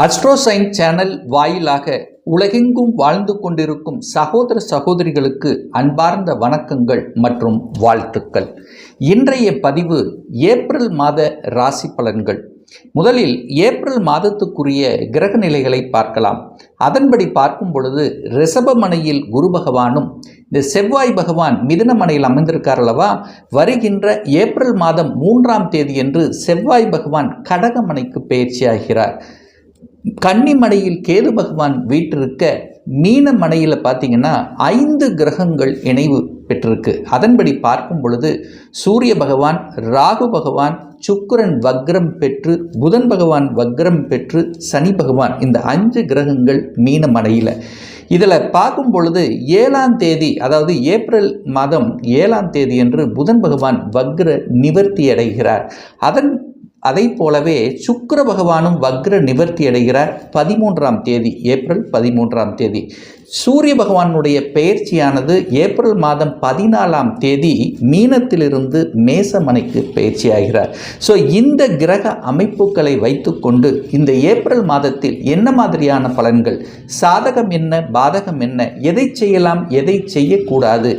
அஸ்ட்ரோசைன் channel வாயிலாக உலகெங்கும் வாழ்ந்து கொண்டிருக்கும் சகோதர சகோதரிகளுக்கு அன்பார்ந்த வணக்கங்கள் மற்றும் வாழ்த்துக்கள். இன்றைய பதிவு ஏப்ரல் மாத ராசி பலன்கள். முதலில் ஏப்ரல் மாதத்துக்குரிய கிரக நிலைகளை பார்க்கலாம். அதன்படி பார்க்கும் பொழுது ரிஷபமனையில் குரு பகவானும் இந்த செவ்வாய் பகவான் மிதனமனையில் அமைந்திருக்கார் அல்லவா? வருகின்ற ஏப்ரல் மாதம் மூன்றாம் தேதியன்று செவ்வாய் பகவான் கடகமனைக்கு பயிற்சியாகிறார். கன்னிமடையில் கேது பகவான் வீற்றிருக்க மீன மனையில் பார்த்தீங்கன்னா ஐந்து கிரகங்கள் இணைவு பெற்றிருக்கு. அதன்படி பார்க்கும் பொழுது சூரிய பகவான் ராகு பகவான் சுக்கரன் வக்ரம் பெற்று புதன் பகவான் வக்ரம் பெற்று சனி பகவான் இந்த அஞ்சு கிரகங்கள் மீன மனையில் இதில் பார்க்கும் பொழுது ஏழாம் தேதி அதாவது ஏப்ரல் மாதம் ஏழாம் தேதி என்று புதன் பகவான் வக்ர நிவர்த்தி அடைகிறார். அதன் அதை போலவே சுக்கர பகவானும் வக்ர நிவர்த்தி அடைகிறார் பதிமூன்றாம் தேதி ஏப்ரல் பதிமூன்றாம் தேதி. சூரிய பகவானுடைய பெயர்ச்சியானது ஏப்ரல் மாதம் பதினாலாம் தேதி மீனத்திலிருந்து மேசமனைக்கு பயிற்சியாகிறார் ஸோ இந்த கிரக அமைப்புகளை வைத்துக்கொண்டு இந்த ஏப்ரல் மாதத்தில் என்ன மாதிரியான பலன்கள்? சாதகம் என்ன? பாதகம் என்ன? எதை செய்யலாம்? எதை செய்யக்கூடாது?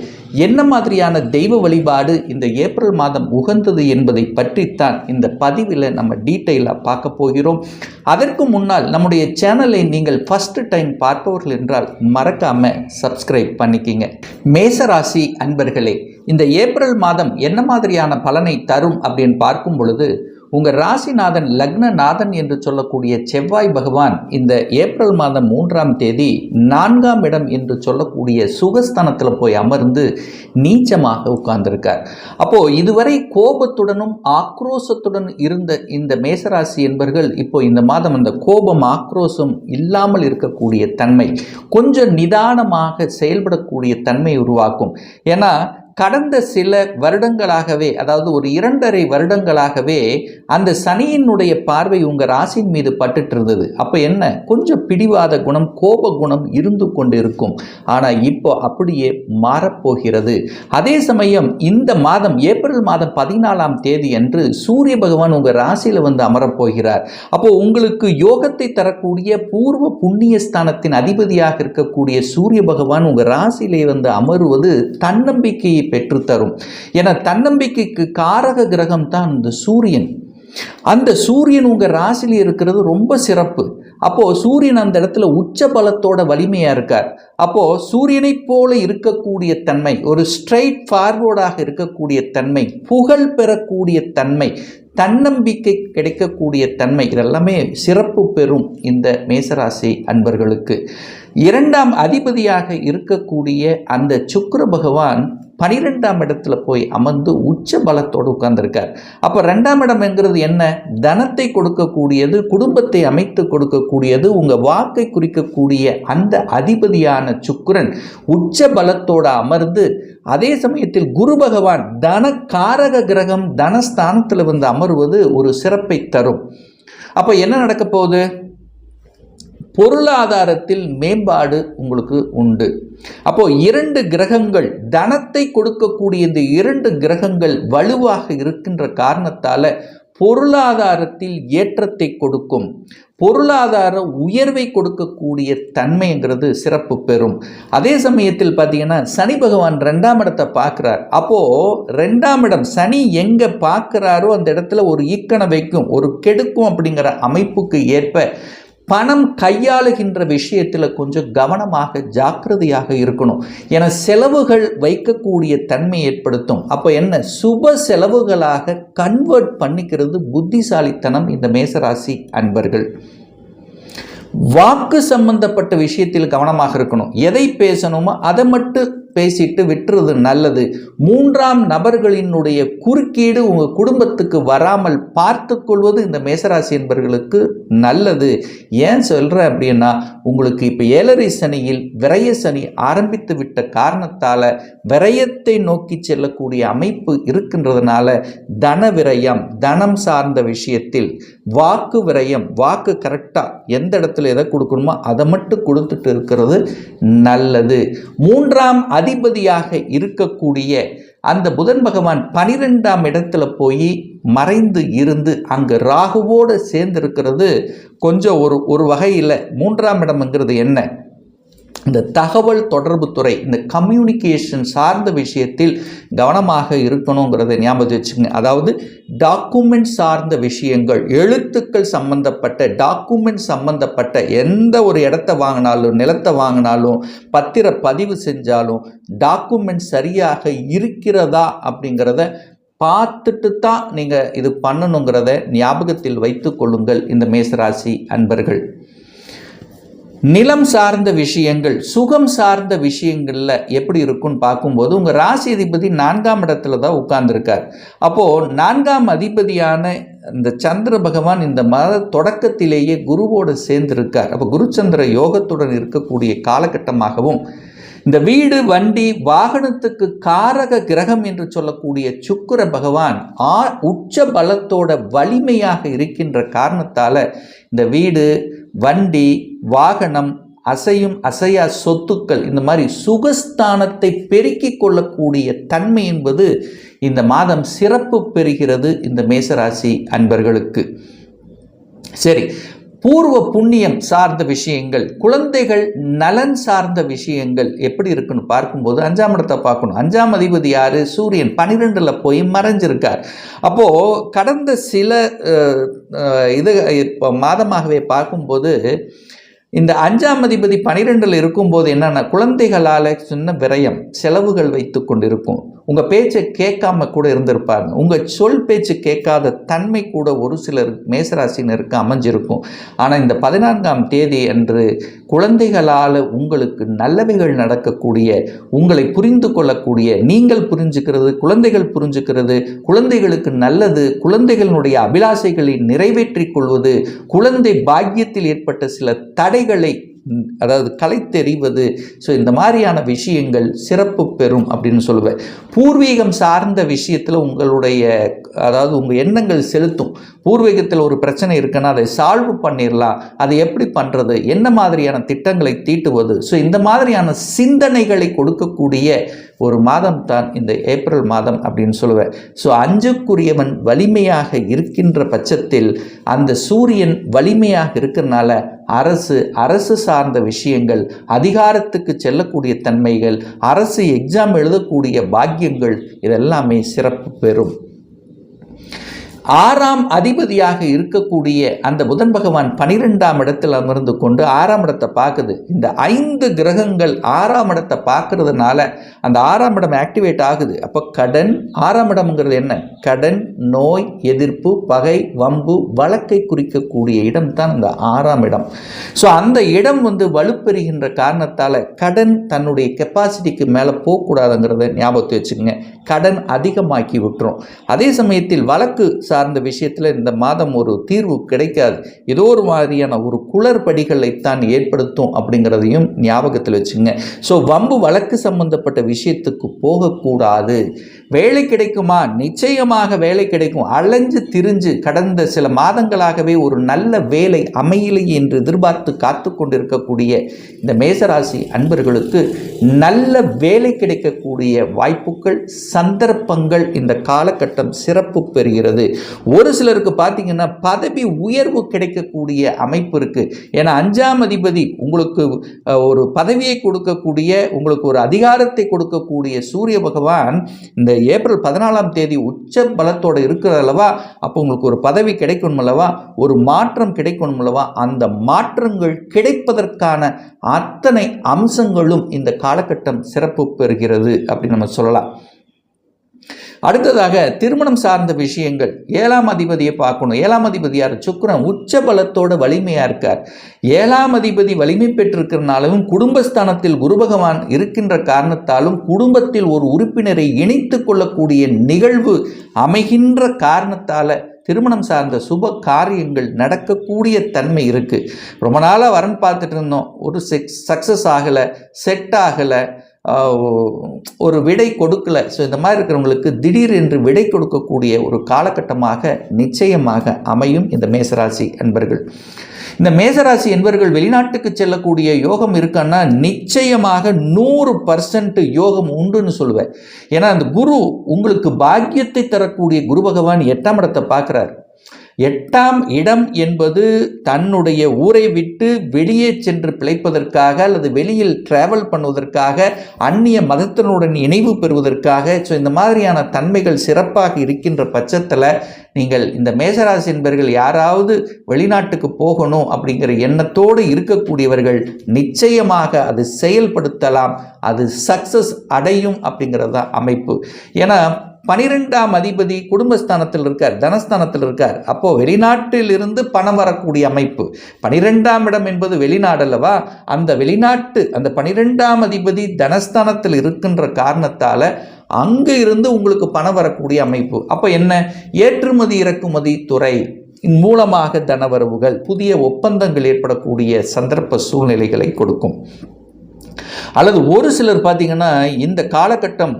என்ன மாதிரியான தெய்வ வழிபாடு இந்த ஏப்ரல் மாதம் உகந்தது என்பதை பற்றித்தான் இந்த பதிவில் நம்ம டீட்டெயிலாக பார்க்க போகிறோம். அதற்கு முன்னால் நம்முடைய சேனலை நீங்கள் ஃபஸ்ட்டு டைம் பார்ப்பவர்கள் என்றால் மறக்காமல் சப்ஸ்கிரைப் பண்ணிக்கிங்க. மேசராசி அன்பர்களே இந்த ஏப்ரல் மாதம் என்ன மாதிரியான பலனை தரும் அப்படின்னு பார்க்கும் பொழுது உங்கள் ராசிநாதன் லக்னநாதன் என்று சொல்லக்கூடிய செவ்வாய் பகவான் இந்த ஏப்ரல் மாதம் மூன்றாம் தேதி நான்காம் இடம் என்று சொல்லக்கூடிய சுகஸ்தானத்தில் போய் அமர்ந்து நீச்சமாக உட்கார்ந்திருக்கார். அப்போது இதுவரை கோபத்துடனும் ஆக்ரோஷத்துடன் இருந்த இந்த மேசராசி என்பர்கள் இப்போ இந்த மாதம் அந்த கோபம் ஆக்ரோஷம் இல்லாமல் இருக்கக்கூடிய தன்மை கொஞ்சம் நிதானமாக செயல்படக்கூடிய தன்மை உருவாக்கும். ஏன்னா கடந்த சில வருடங்களாகவே அதாவது ஒரு இரண்டரை வருடங்களாகவே அந்த சனியினுடைய பார்வை உங்கள் ராசியின் மீது பட்டுட்டு இருந்தது அப்போ என்ன? கொஞ்சம் பிடிவாத குணம் கோப குணம் இருந்து கொண்டு இருக்கும் ஆனால் இப்போ அப்படியே மாறப்போகிறது. அதே சமயம் இந்த மாதம் ஏப்ரல் மாதம் பதினாலாம் தேதி அன்று சூரிய பகவான் உங்கள் ராசியில் வந்து அமரப்போகிறார். அப்போ உங்களுக்கு யோகத்தை தரக்கூடிய பூர்வ புண்ணிய ஸ்தானத்தின் அதிபதியாக இருக்கக்கூடிய சூரிய பகவான் உங்கள் ராசியிலே வந்து அமருவது தன்னம்பிக்கையை பெற்றுத்தரும். என தன்னம்பிக்கைக்கு காரக கிரகம் தான் இந்த சூரியன். அந்த சூரியன் உங்கள் ராசியில் இருக்கிறது ரொம்ப சிறப்பு. அப்போது சூரியன் அந்த இடத்துல உச்ச பலத்தோட வலிமையாக இருக்கார். அப்போது சூரியனைப் போல இருக்கக்கூடிய தன்மை ஒரு ஸ்ட்ரைட் ஃபார்வர்டாக இருக்கக்கூடிய தன்மை புகழ் பெறக்கூடிய தன்மை தன்னம்பிக்கை கிடைக்கக்கூடிய தன்மை இதெல்லாமே சிறப்பு பெறும் இந்த மேசராசி அன்பர்களுக்கு. இரண்டாம் அதிபதியாக இருக்கக்கூடிய அந்த சுக்கர பகவான் பனிரெண்டாம் இடத்துல போய் அமர்ந்து உச்ச பலத்தோடு உட்கார்ந்துருக்கார். அப்போ ரெண்டாம் இடம் என்கிறது என்ன? தனத்தை கொடுக்கக்கூடியது குடும்பத்தை அமைத்து கொடுக்கக்கூடியது உங்கள் வாக்கை குறிக்கக்கூடிய அந்த அதிபதியான சுக்கரன் உச்ச பலத்தோடு அமர்ந்து அதே சமயத்தில் குரு பகவான் தன காரக கிரகம் தனஸ்தானத்தில் வந்து அமர்வது ஒரு சிறப்பை தரும். அப்போ என்ன நடக்க போகுது? பொருளாதாரத்தில் மேம்பாடு உங்களுக்கு உண்டு. அப்போ இரண்டு கிரகங்கள் தனத்தை கொடுக்கக்கூடிய இந்த இரண்டு கிரகங்கள் வலுவாக இருக்கின்ற காரணத்தால் பொருளாதாரத்தில் ஏற்றத்தை கொடுக்கும். பொருளாதார உயர்வை கொடுக்கக்கூடிய தன்மைங்கிறது சிறப்பு பெறும். அதே சமயத்தில் பார்த்தீங்கன்னா சனி பகவான் ரெண்டாம் இடத்தை பார்க்குறார். அப்போது ரெண்டாம் இடம் சனி எங்கே பார்க்குறாரோ அந்த இடத்துல ஒரு ஈக்கணை வைக்கும் ஒரு கெடுக்கும் அப்படிங்கிற அமைப்புக்கு ஏற்ப பணம் கையாளுகின்ற விஷயத்தில் கொஞ்சம் கவனமாக ஜாக்கிரதையாக இருக்கணும். என செலவுகள் வைக்கக்கூடிய தன்மை ஏற்படுத்தும். அப்போ என்ன? சுப செலவுகளாக கன்வெர்ட் பண்ணிக்கிறது புத்திசாலித்தனம் இந்த மேசராசி அன்பர்கள். வாக்கு சம்பந்தப்பட்ட விஷயத்தில் கவனமாக இருக்கணும். எதை பேசணுமோ அதை மட்டும் பேசிட்டு விட்டுறது நல்லது. மூன்றாம் நபர்களினுடைய குறுக்கீடு உங்கள் குடும்பத்துக்கு வராமல் பார்த்து கொள்வது இந்த மேசராசி என்பர்களுக்கு நல்லது. ஏன் சொல்கிறேன் அப்படின்னா உங்களுக்கு இப்போ ஏழரை சனியில் விரய சனி ஆரம்பித்து விட்ட காரணத்தால் விரயத்தை நோக்கி செல்லக்கூடிய அமைப்பு இருக்கின்றதுனால தன விரயம் தனம் சார்ந்த விஷயத்தில் வாக்கு விரயம் வாக்கு கரெக்டாக எந்த இடத்துல எதை கொடுக்கணுமோ அதை மட்டும் கொடுத்துட்டு இருக்கிறது நல்லது. மூன்றாம் அதிபதியாக இருக்கக்கூடிய அந்த புதன் பகவான் பனிரெண்டாம் இடத்துல போய் மறைந்து இருந்து அங்கு ராகுவோடு சேர்ந்திருக்கிறது. கொஞ்சம் ஒரு ஒரு வகையில் மூன்றாம் இடம்ங்கிறது என்ன? இந்த தகவல் தொடர்பு துறை இந்த கம்யூனிகேஷன் சார்ந்த விஷயத்தில் கவனமாக இருக்கணுங்கிறத ஞாபகம் வச்சுக்கோங்க. அதாவது டாக்குமெண்ட் சார்ந்த விஷயங்கள் எழுத்துக்கள் சம்பந்தப்பட்ட டாக்குமெண்ட் சம்பந்தப்பட்ட எந்த ஒரு இடத்த வாங்கினாலும் நிலத்தை வாங்கினாலும் பத்திர பதிவு செஞ்சாலும் டாக்குமெண்ட் சரியாக இருக்கிறதா அப்படிங்கிறத பார்த்துட்டு தான் நீங்கள் இது பண்ணணுங்கிறத ஞாபகத்தில் வைத்து கொள்ளுங்கள் இந்த மேசராசி அன்பர்கள். நிலம் சார்ந்த விஷயங்கள் சுகம் சார்ந்த விஷயங்களில் எப்படி இருக்குன்னு பார்க்கும்போது உங்கள் ராசி அதிபதி நான்காம் இடத்துல தான் உட்கார்ந்துருக்கார். அப்போது நான்காம் அதிபதியான இந்த சந்திர பகவான் இந்த மத தொடக்கத்திலேயே குருவோடு சேர்ந்திருக்கார். அப்போ குருச்சந்திர யோகத்துடன் இருக்கக்கூடிய காலகட்டமாகவும் இந்த வீடு வண்டி வாகனத்துக்கு காரக கிரகம் என்று சொல்லக்கூடிய சுக்கர பகவான் ஆ உச்ச பலத்தோட வலிமையாக இருக்கின்ற காரணத்தால் இந்த வீடு வண்டி வாகனம் அசையும் அசையா சொத்துக்கள் இந்த மாதிரி சுகஸ்தானத்தை பெருக்கிக் கொள்ளக்கூடிய தன்மை என்பது இந்த மாதம் சிறப்பு பெறுகிறது இந்த மேசராசி அன்பர்களுக்கு. சரி பூர்வ புண்ணியம் சார்ந்த விஷயங்கள் குழந்தைகள் நலன் சார்ந்த விஷயங்கள் எப்படி இருக்குன்னு பார்க்கும்போது அஞ்சாம் இடத்தை பார்க்கணும். அஞ்சாம் அதிபதி யார்? சூரியன். பனிரெண்டில் போய் மறைஞ்சிருக்கார். அப்போது கடந்த சில இது இப்போ மாதமாகவே பார்க்கும்போது இந்த அஞ்சாம் அதிபதி பனிரெண்டில் இருக்கும்போது என்னென்னா குழந்தைகளால் சின்ன விரயம் செலவுகள் வைத்து கொண்டிருக்கும். உங்கள் பேச்சை கேட்காம கூட இருந்திருப்பாங்க உங்கள் சொல் பேச்சு கேட்காத தன்மை கூட ஒரு சிலர் மேசராசினருக்கு அமைஞ்சிருக்கும். ஆனால் இந்த பதினான்காம் தேதி அன்று குழந்தைகளால் உங்களுக்கு நல்லவைகள் நடக்கக்கூடிய உங்களை புரிந்து கொள்ளக்கூடிய நீங்கள் புரிஞ்சுக்கிறது குழந்தைகள் புரிஞ்சுக்கிறது குழந்தைகளுக்கு நல்லது குழந்தைகளுடைய அபிலாசைகளை நிறைவேற்றி கொள்வது குழந்தை பாக்கியத்தில் ஏற்பட்ட சில தடை ம், அதாவது கலை தெரிவது ஸோ இந்த மாதிரியான விஷயங்கள் சிறப்பு பெறும் அப்படின்னு சொல்லுவேன். பூர்வீகம் சார்ந்த விஷயத்தில் உங்களுடைய அதாவது உங்கள் எண்ணங்கள் செலுத்தும். பூர்வீகத்தில் ஒரு பிரச்சனை இருக்குன்னா அதை சால்வ் பண்ணிடலாம் அதை எப்படி பண்ணுறது என்ன மாதிரியான திட்டங்களை தீட்டுவது? ஸோ இந்த மாதிரியான சிந்தனைகளை கொடுக்கக்கூடிய ஒரு மாதம் தான் இந்த ஏப்ரல் மாதம் அப்படின்னு சொல்லுவேன். ஸோ அஞ்சுக்குரியவன் வலிமையாக இருக்கின்ற பட்சத்தில் அந்த சூரியன் வலிமையாக இருக்கிறனால அரசு அரசு சார்ந்த விஷயங்கள் அதிகாரத்துக்கு செல்லக்கூடிய தன்மைகள் அரசு எக்ஸாம் எழுதக்கூடிய பாக்கியங்கள் இதெல்லாமே சிறப்பு பெறும். ஆறாம் அதிபதியாக இருக்கக்கூடிய அந்த புதன் பகவான் பனிரெண்டாம் இடத்தில் அமர்ந்து கொண்டு ஆறாம் இடத்தை பார்க்குது. இந்த ஐந்து கிரகங்கள் ஆறாம் இடத்தை பார்க்கறதுனால அந்த ஆறாம் இடம் ஆக்டிவேட் ஆகுது. அப்போ கடன் ஆறாம் இடம்ங்கிறது என்ன? கடன் நோய் எதிர்ப்பு பகை வம்பு வழக்கை குறிக்கக்கூடிய இடம் தான் இந்த ஆறாம் இடம். ஸோ அந்த இடம் வந்து வலுப்பெறுகின்ற காரணத்தால் கடன் தன்னுடைய கெப்பாசிட்டிக்கு மேலே போகக்கூடாதுங்கிறத ஞாபகத்தை வச்சுக்கோங்க. கடன் அதிகமாக்கி விட்டுரும். அதே சமயத்தில் வழக்கு சார்ந்த விஷயத்தில் இந்த மாதம் ஒரு தீர்வு கிடைக்காது. ஏதோ ஒரு மாதிரியான ஒரு குளறுபடிகளைத்தான் ஏற்படுத்தும் அப்படிங்கிறதையும் ஞாபகத்தில் வச்சுங்க. ஸோ வம்பு வழக்கு சம்பந்தப்பட்ட விஷயத்துக்கு போகக்கூடாது. வேலை கிடைக்குமா? நிச்சயமாக வேலை கிடைக்கும். அலைஞ்சு திரிஞ்சு கடந்த சில மாதங்களாகவே ஒரு நல்ல வேலை அமையலையே என்று எதிர்பார்த்து காத்து கொண்டிருக்கக்கூடிய இந்த மேசராசி அன்பர்களுக்கு நல்ல வேலை கிடைக்கக்கூடிய வாய்ப்புகள் சந்தர்ப்பங்கள் இந்த காலகட்டம் சிறப்பு பெறுகிறது. ஒரு சிலருக்கு பார்த்தீங்கன்னா பதவி உயர்வு கிடைக்கக்கூடிய அமைப்பு இருக்குது ஏன்னா அஞ்சாம் அதிபதி உங்களுக்கு ஒரு பதவியை கொடுக்கக்கூடிய உங்களுக்கு ஒரு அதிகாரத்தை கொடுக்கக்கூடிய சூரிய பகவான் இந்த ஏப்ரல் பதினாலாம் தேதி உச்ச பலத்தோடு இருக்கிற அல்லவா அப்போ உங்களுக்கு ஒரு பதவி கிடைக்கணும் அல்லவா ஒரு மாற்றம் கிடைக்கணும் அல்லவா அந்த மாற்றங்கள் கிடைப்பதற்கான அத்தனை அம்சங்களும் இந்த காலகட்டம் சிறப்பு பெறுகிறது அப்படின்னு நம்ம சொல்லலாம். அடுத்ததாக திருமணம் சார்ந்த விஷயங்கள். ஏழாம் அதிபதியை பார்க்கணும். ஏழாம் அதிபதி யார்? சுக்கிரன். உச்ச பலத்தோட வலிமையாக இருக்கார். ஏழாம் அதிபதி வலிமை பெற்றிருக்கிறனாலும் குடும்பஸ்தானத்தில் குரு பகவான் இருக்கின்ற காரணத்தாலும் குடும்பத்தில் ஒரு உறுப்பினரை இணைத்து கொள்ளக்கூடிய நிகழ்வு அமைகின்ற காரணத்தால் திருமணம் சார்ந்த சுப காரியங்கள் நடக்கக்கூடிய தன்மை இருக்குது ரொம்ப நாளாக வரன் பார்த்துட்டு இருந்தோம். ஒரு செக் சக்ஸஸ் ஆகலை செட் ஆகலை. ஒரு விடை கொடுக்கல. ஸோ இந்த மாதிரி இருக்கிறவங்களுக்கு திடீர் என்று விடை கொடுக்கக்கூடிய ஒரு காலகட்டமாக நிச்சயமாக அமையும் இந்த மேசராசி அன்பர்கள் இந்த மேசராசி என்பர்கள் வெளிநாட்டுக்கு செல்லக்கூடிய யோகம் இருக்கான்னா நிச்சயமாக நூறு பர்சன்ட் யோகம் உண்டுன்னு சொல்லுவேன். ஏன்னா அந்த குரு உங்களுக்கு பாக்கியத்தை தரக்கூடிய குரு பகவான் எட்டாம் இடத்தை பார்க்குறாரு. எட்டாம் இடம் என்பது தன்னுடைய ஊரை விட்டு வெளியே சென்று பிழைப்பதற்காக அல்லது வெளியில் டிராவல் பண்ணுவதற்காக அந்நிய மதத்தினுடன் இணைவு பெறுவதற்காக ஸோ இந்த மாதிரியான தன்மைகள் சிறப்பாக இருக்கின்ற பட்சத்தில் நீங்கள் இந்த மேசராசி என்பவர்கள் யாராவது வெளிநாட்டுக்கு போகணும் அப்படிங்கிற எண்ணத்தோடு இருக்கக்கூடியவர்கள் நிச்சயமாக அது செயல்படுத்தலாம் அது சக்சஸ் அடையும் அப்படிங்கிறது தான் அமைப்பு. ஏன்னா பனிரெண்டாம் அதிபதி குடும்பஸ்தானத்தில் இருக்கார் தனஸ்தானத்தில் இருக்கார். அப்போது வெளிநாட்டில் இருந்து பணம் வரக்கூடிய அமைப்பு. பனிரெண்டாம் இடம் என்பது வெளிநாடு அல்லவா? அந்த வெளிநாட்டு அந்த பனிரெண்டாம் அதிபதி தனஸ்தானத்தில் இருக்கின்ற காரணத்தால் அங்கே இருந்து உங்களுக்கு பணம் வரக்கூடிய அமைப்பு. அப்போ என்ன? ஏற்றுமதி இறக்குமதி துறை மூலமாக தனவரவுகள் புதிய ஒப்பந்தங்கள் ஏற்படக்கூடிய சந்தர்ப்ப சூழ்நிலைகளை கொடுக்கும். அல்லது ஒரு சிலர் பார்த்தீங்கன்னா இந்த காலகட்டம்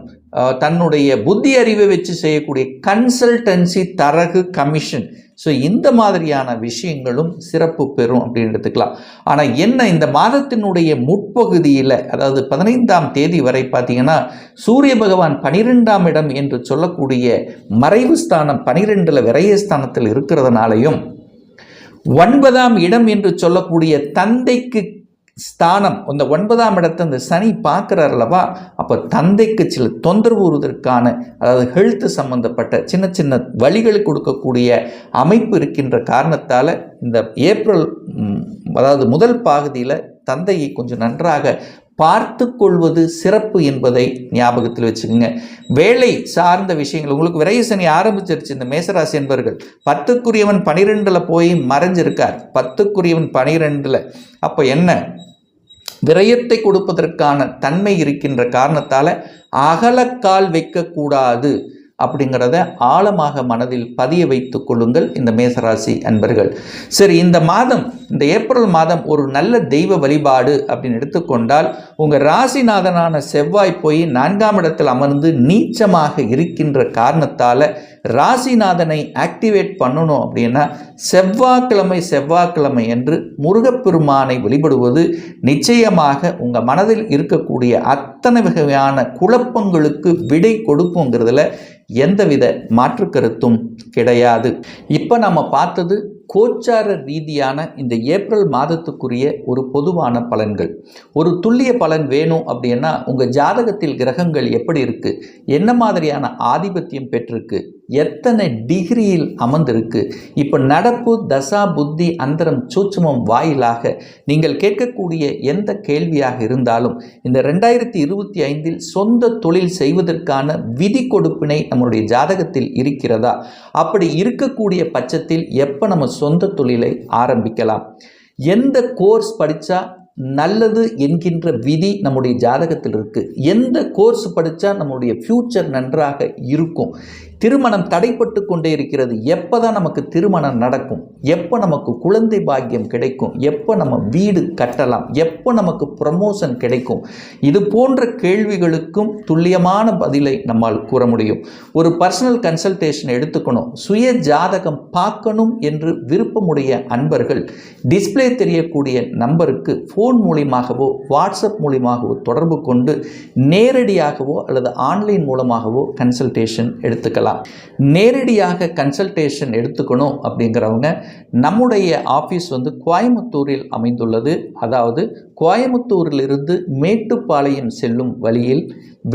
தன்னுடைய புத்தி அறிவை வச்சு செய்யக்கூடிய கன்சல்டன்சி தரகு கமிஷன். ஸோ இந்த மாதிரியான விஷயங்களும் சிறப்பு பெறும் அப்படின்னு எடுத்துக்கலாம். ஆனால் என்ன இந்த மாதத்தினுடைய முற்பகுதியில் அதாவது பதினைந்தாம் தேதி வரை பார்த்தீங்கன்னா சூரிய பகவான் பனிரெண்டாம் இடம் என்று சொல்லக்கூடிய மறைவு ஸ்தானம் பனிரெண்டில் விரயஸ்தானத்தில் இருக்கிறதுனாலையும் ஒன்பதாம் இடம் என்று சொல்லக்கூடிய தந்தைக்கு ஸ்தானம். அந்த ஒன்பதாம் இடத்தை அந்த சனி பார்க்குறார் அல்லவா? அப்போ தந்தைக்கு சில தொந்தரவு வருவதற்கான அதாவது ஹெல்த்து சம்பந்தப்பட்ட சின்ன சின்ன வழிகளை கொடுக்கக்கூடிய அமைப்பு இருக்கின்ற காரணத்தால் இந்த ஏப்ரல் அதாவது முதல் பாகுதியில் தந்தையை கொஞ்சம் நன்றாக பார்த்து கொள்வது சிறப்பு என்பதை ஞாபகத்தில் வச்சுக்கோங்க. வேலை சார்ந்த விஷயங்கள் உங்களுக்கு விரைசனி ஆரம்பிச்சிருச்சு இந்த மேசராசி என்பவர்கள் பத்துக்குரியவன் பனிரெண்டில் போய் மறைஞ்சிருக்கார். பத்துக்குரியவன் பனிரெண்டில். அப்போ என்ன? விரயத்தை கொடுப்பதற்கான தன்மை இருக்கின்ற காரணத்தால் அகலக்கால் வைக்கக்கூடாது. அப்படிங்கிறத ஆழமாக மனதில் பதிய வைத்துக் கொள்ளுங்கள் இந்த மேசராசி அன்பர்கள். சரி இந்த மாதம் இந்த ஏப்ரல் மாதம் ஒரு நல்ல தெய்வ வழிபாடு அப்படின்னு எடுத்துக்கொண்டால் உங்கள் ராசிநாதனான செவ்வாய் போய் நான்காம் இடத்தில் அமர்ந்து நீச்சமாக இருக்கின்ற காரணத்தால் ராசிநாதனை ஆக்டிவேட் பண்ணணும் அப்படின்னா செவ்வாய்க்கிழமை செவ்வாய்க்கிழமை என்று முருகப்பெருமானை வழிபடுவது நிச்சயமாக உங்கள் மனதில் இருக்கக்கூடிய அத்தனை வகையான குழப்பங்களுக்கு விடை கொடுக்குங்கிறதுல எந்தவித மாற்று கருத்தும் கிடையாது. இப்போ நம்ம பார்த்தது கோச்சார ரீதியான இந்த ஏப்ரல் மாதத்துக்குரிய ஒரு பொதுவான பலன்கள். ஒரு துல்லிய பலன் வேணும் அப்படின்னா உங்கள் ஜாதகத்தில் கிரகங்கள் எப்படி இருக்குது என்ன மாதிரியான ஆதிபத்தியம் பெற்றிருக்கு? எத்தனை டிகிரியில் அமர்ந்திருக்கு? இப்போ நடப்பு தசா புத்தி அந்தரம் சூட்சமம் வாயிலாக நீங்கள் கேட்கக்கூடிய எந்த கேள்வியாக இருந்தாலும் இந்த ரெண்டாயிரத்தி இருபத்தி ஐந்தில் சொந்த தொழில் செய்வதற்கான விதி கொடுப்பினை நம்மளுடைய ஜாதகத்தில் இருக்கிறதா? அப்படி இருக்கக்கூடிய பட்சத்தில் எப்போ நம்ம சொந்த தொழிலை ஆரம்பிக்கலாம். எந்த கோர்ஸ் படித்தா நல்லது என்கின்ற விதி நம்முடைய ஜாதகத்தில் இருக்குது எந்த கோர்ஸ் படித்தா நம்முடைய ஃப்யூச்சர் நன்றாக இருக்கும்? திருமணம் தடைப்பட்டு கொண்டே இருக்கிறது. எப்போ தான் நமக்கு திருமணம் நடக்கும்? எப்போ நமக்கு குழந்தை பாக்கியம் கிடைக்கும்? எப்போ நம்ம வீடு கட்டலாம்? எப்போ நமக்கு ப்ரமோஷன் கிடைக்கும்? இது போன்ற கேள்விகளுக்கும் துல்லியமான பதிலை நம்மால் கூற முடியும். ஒரு பர்சனல் கன்சல்டேஷன் எடுத்துக்கணும். சுய ஜாதகம் பார்க்கணும் என்று விருப்பமுடைய அன்பர்கள் டிஸ்ப்ளே தெரியக்கூடிய நம்பருக்கு ஃபோன் ஃபோன் மூலியமாகவோ வாட்ஸ்அப் மூலியமாகவோ தொடர்பு கொண்டு நேரடியாகவோ அல்லது ஆன்லைன் மூலமாகவோ கன்சல்டேஷன் எடுத்துக்கலாம். நேரடியாக கன்சல்டேஷன் எடுத்துக்கணும் அப்படிங்கிறவங்க நம்முடைய ஆஃபீஸ் வந்து கோயம்புத்தூரில் அமைந்துள்ளது. அதாவது கோயம்புத்தூரிலிருந்து மேட்டுப்பாளையம் செல்லும் வழியில்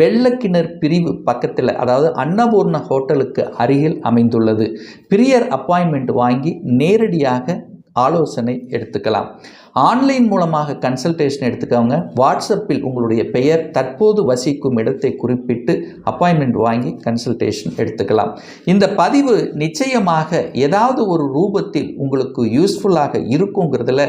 வெள்ளக்கிணர் பிரிவு பக்கத்தில் அதாவது அன்னபூர்ண ஹோட்டலுக்கு அருகில் அமைந்துள்ளது. பிரியர் அப்பாயின்மெண்ட் வாங்கி நேரடியாக ஆலோசனை எடுத்துக்கலாம். ஆன்லைன் மூலமாக கன்சல்டேஷன் எடுத்துக்கவங்க வாட்ஸ்அப்பில் உங்களுடைய பெயர் தற்போது வசிக்கும் இடத்தை குறிப்பிட்டு அப்பாயின்மெண்ட் வாங்கி கன்சல்டேஷன் எடுத்துக்கலாம். இந்த பதிவு நிச்சயமாக ஏதாவது ஒரு ரூபத்தில் உங்களுக்கு யூஸ்ஃபுல்லாக இருக்குங்கிறதுல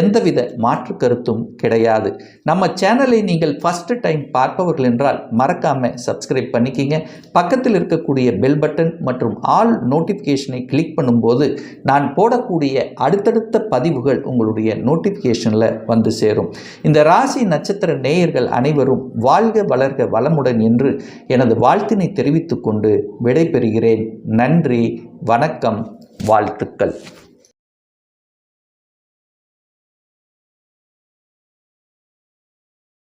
எந்தவித மாற்று கருத்தும் கிடையாது. நம்ம சேனலை நீங்கள் ஃபஸ்ட்டு டைம் பார்ப்பவர்கள் என்றால் மறக்காமல் சப்ஸ்கிரைப் பண்ணிக்கிங்க. பக்கத்தில் இருக்கக்கூடிய பெல் பட்டன் மற்றும் ஆல் நோட்டிஃபிகேஷனை கிளிக் பண்ணும்போது நான் போடக்கூடிய அடுத்தடுத்த பதிவுகள் உங்களுடைய நோட்டி நோட்டிஃபிகேஷனில் வந்து சேரும். இந்த ராசி நட்சத்திர நேயர்கள் அனைவரும் வாழ்க வளர்க வளமுடன் என்று எனது வாழ்த்தினை தெரிவித்துக்கொண்டு விடைபெறுகிறேன். நன்றி வணக்கம் வாழ்த்துக்கள்.